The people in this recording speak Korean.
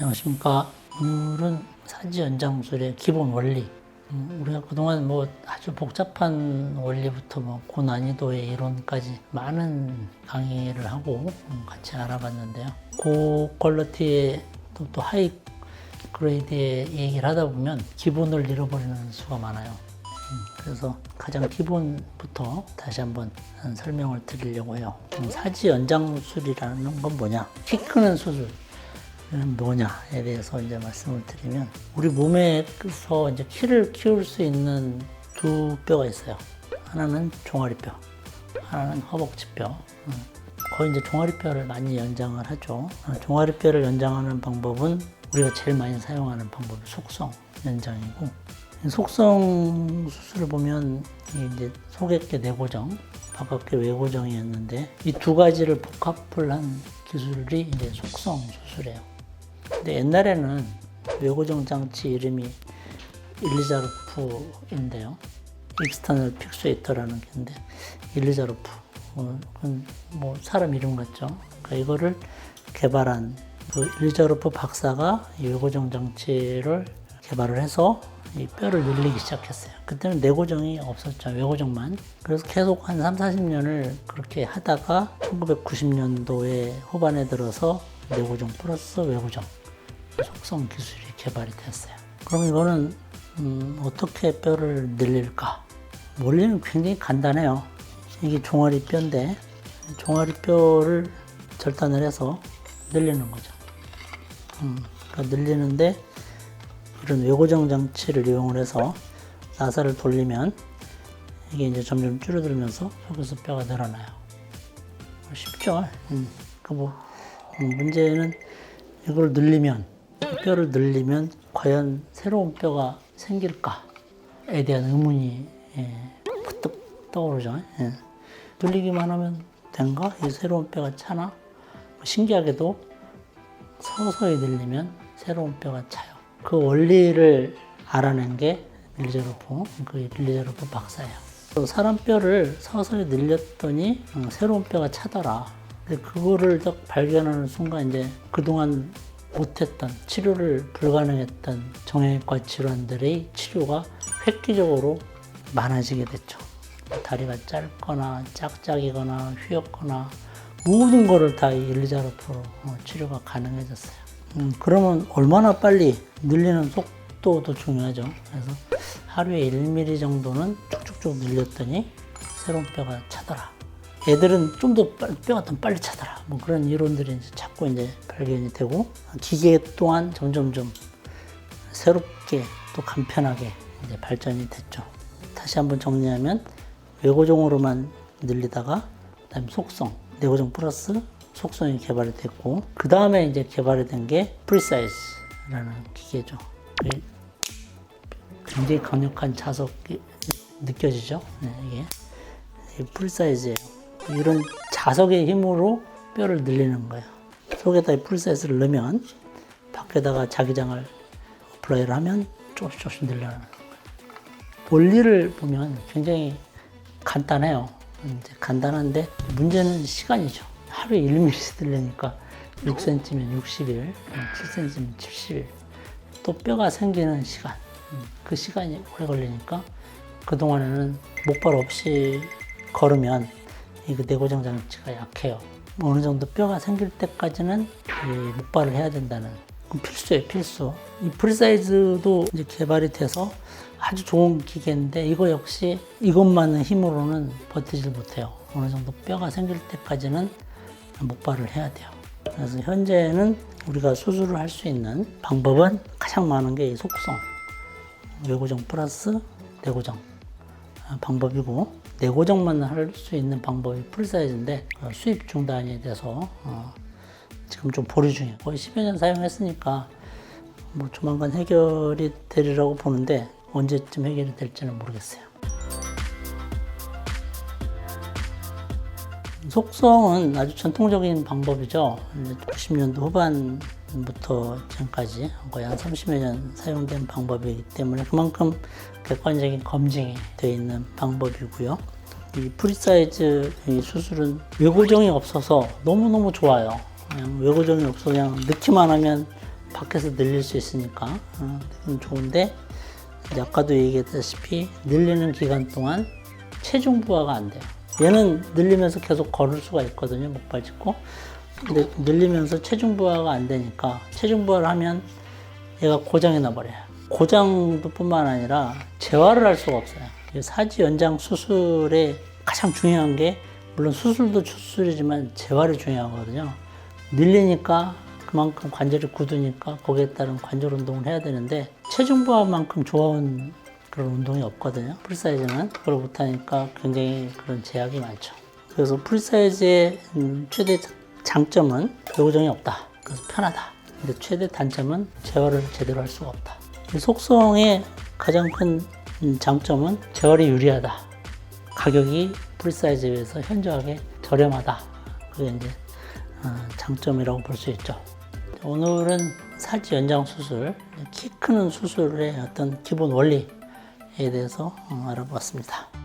안녕하십니까. 오늘은 사지 연장술의 기본 원리. 음, 우리가 그동안 뭐 아주 복잡한 원리부터 뭐 고난이도의 이론까지 많은 강의를 하고 음, 같이 알아봤는데요. 고퀄리티의 또, 또 하이 그레이드의 얘기를 하다 보면 기본을 잃어버리는 수가 많아요. 음, 그래서 가장 기본부터 다시 한번 설명을 드리려고 해요. 음, 사지 연장술이라는 건 뭐냐? 키 크는 수술. 는 뭐냐에 대해서 이제 말씀을 드리면 우리 몸에서 이제 키를 키울 수 있는 두 뼈가 있어요. 하나는 종아리뼈, 하나는 허벅지뼈. 음, 거의 이제 종아리뼈를 많이 연장을 하죠. 어, 종아리뼈를 연장하는 방법은 우리가 제일 많이 사용하는 방법이 속성 연장이고 속성 수술을 보면 이 이제 속액계 내고정, 바깥계 외고정이었는데 이 두 가지를 복합을 한 기술이 이제 속성 수술이에요. 근데 옛날에는 외고정 장치 이름이 일리자르프인데요. 익스터널 픽스웨이터라는 게인데 일리자르프. 어, 뭐 사람 이름 같죠. 그러니까 이거를 개발한 그 일리자르프 박사가 이 외고정 장치를 개발을 해서 이 뼈를 늘리기 시작했어요. 그때는 내고정이 없었죠. 외고정만. 그래서 계속 한 3, 40년을 그렇게 하다가 1990년도에 후반에 들어서 내고정 플러스 외고정 속성 기술이 개발이 됐어요. 그럼 이거는 음, 어떻게 뼈를 늘릴까? 원리는 굉장히 간단해요. 이게 종아리 뼈인데 종아리 뼈를 절단을 해서 늘리는 거죠. 음, 그러니까 늘리는데 이런 외고정 장치를 이용을 해서 나사를 돌리면 이게 이제 점점 줄어들면서 속에서 뼈가 늘어나요. 쉽죠? 음, 그뭐 음, 문제는 이걸 늘리면 뼈를 늘리면 과연 새로운 뼈가 생길까에 대한 의문이 예, 퍼뜩 떠오르죠. 예. 늘리기만 하면 된가? 이 새로운 뼈가 차나? 뭐 신기하게도 서서히 늘리면 새로운 뼈가 차요. 그 원리를 알아낸 게 릴리제로프, 그 릴리제로프 박사예요. 또 사람 뼈를 서서히 늘렸더니 어, 새로운 뼈가 차더라. 그거를 딱 발견하는 순간 이제 그동안 못했던 치료를 불가능했던 정형외과 질환들의 치료가 획기적으로 많아지게 됐죠. 다리가 짧거나 짝짝이거나 휘었거나 모든 거를 다이 일리자르프로 어, 치료가 가능해졌어요. 음, 그러면 얼마나 빨리 늘리는 속도도 중요하죠. 그래서 하루에 1mm 정도는 쭉쭉쭉 늘렸더니 새로운 뼈가 차더라. 애들은 좀 더 뼈가 더 빨리 차더라. 뭐 그런 이론들이 이제 자꾸 이제 발견이 되고 기계 또한 점점 점 새롭게 또 간편하게 이제 발전이 됐죠. 다시 한번 정리하면 외고정으로만 늘리다가 그다음에 속성, 내고정 플러스 속성이 개발이 됐고 그 다음에 이제 개발이 된 게 프리사이즈라는 기계죠. 이 굉장히 강력한 자석이 느껴지죠. 네, 이게 이 프리사이즈예요. 이런 자석의 힘으로 뼈를 늘리는 거예요. 속에다 이 프리사이즈를 넣으면 밖에다가 자기장을 어플라이를 하면 조금씩 조금씩 늘려나가는 거예요. 원리를 보면 굉장히 간단해요. 이제 간단한데 문제는 시간이죠. 하루에 1mm 들리니까 6cm면 60일, 7cm면 70일. 또 뼈가 생기는 시간. 음, 그 시간이 오래 걸리니까 그동안에는 목발 없이 걸으면 이그 내고정 장치가 약해요. 뭐 어느 정도 뼈가 생길 때까지는 이 목발을 해야 된다는 필수예요, 필수. 이 프리사이즈도 이제 개발이 돼서 아주 좋은 기계인데 이거 역시 이것만의 힘으로는 버티질 못해요. 어느 정도 뼈가 생길 때까지는 목발을 해야 돼요. 그래서 현재는 우리가 수술을 할 수 있는 방법은 가장 많은 게이 속성, 외고정 플러스 내고정 아, 방법이고 내고정만 할 수 있는 방법이 풀사이즈인데 어, 수입 중단이 돼서 어, 지금 좀 보류 중이에요. 거의 10여 년 사용했으니까 뭐 조만간 해결이 되리라고 보는데 언제쯤 해결이 될지는 모르겠어요. 속성은 아주 전통적인 방법이죠. 90년도 후반부터 지금까지 거의 한 30여 년 사용된 방법이기 때문에 그만큼 객관적인 검증이 되어 있는 방법이고요. 이 프리사이즈 이 수술은 외고정이 없어서 너무너무 좋아요. 그냥 외고정이 없어 그냥 넣기만 하면 밖에서 늘릴 수 있으니까 어, 좋은데 아까도 얘기했다시피 늘리는 기간 동안 체중 부하가 안 돼요. 얘는 늘리면서 계속 걸을 수가 있거든요. 목발 짚고. 근데 늘리면서 체중 부하가 안 되니까 체중 부하를 하면 얘가 고장이 나버려요. 고장도 뿐만 아니라 재활을 할 수가 없어요. 이 사지 연장 수술의 가장 중요한 게 물론 수술도 수술이지만 재활이 중요하거든요. 늘리니까 그만큼 관절이 굳으니까 거기에 따른 관절 운동을 해야 되는데 체중 부하만큼 좋은 그런 운동이 없거든요. 풀사이즈는 그걸 못하니까 굉장히 그런 제약이 많죠. 그래서 풀사이즈의 음, 최대 장점은 배고정이 없다. 그래서 편하다. 근데 최대 단점은 재활을 제대로 할 수가 없다. 이 속성의 가장 큰 음, 장점은 재활이 유리하다. 가격이 풀사이즈에 비해서 현저하게 저렴하다. 그게 이제 어, 장점이라고 볼 수 있죠. 오늘은 살지 연장 수술, 키 크는 수술의 어떤 기본 원리에 대해서 어, 알아보았습니다.